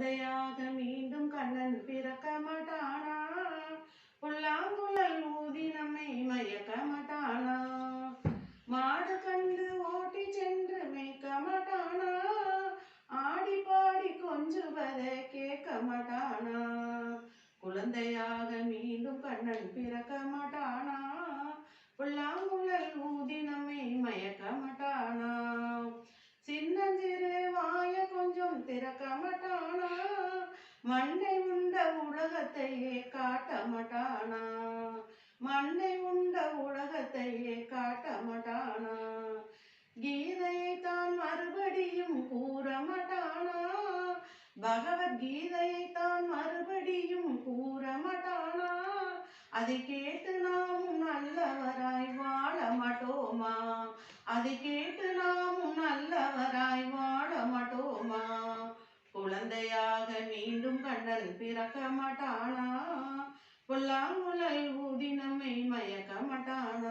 குழந்தையாக மீண்டும் கண்ணன் பிறக்க மாட்டானா புல்லாங்குழல் ஊதி நம்மை மயக்க மாட்டானா மாடு கண்டு ஓட்டி சென்று மேய்க்க மாட்டானா ஆடி பாடி கொஞ்சுவதை கேட்க மாட்டானா குழந்தையாக மீண்டும் கண்ணன் பிறக்க மாட்டானா புல்லாங்குழல் ஊதி நம்மை மயக்க மாட்டானா சின்னஞ்சிறு வாய கொஞ்சம் திறக்க மாட்டானா மண்ணை உண்ட உலகத்தையே காட்ட மாட்டானா? மண்ணை உண்ட உலகத்தையே காட்ட மாட்டானா? கீதையை தான் மறுபடியும் கூற மாட்டானா? பகவத்கீதையை தான் மறுபடியும் கூற மாட்டானா? அதை கேட்டு நாமும் நல்லவராய் வாழ மாட்டோமா? அதை கேட்டு நாமும் நல்லவராய் வாழ குழந்தையாக மீண்டும் கண்ணன் பிறக்க மாட்டானா? பொல்லாங்குழல் ஊதி நம்மை மயக்க மாட்டானா?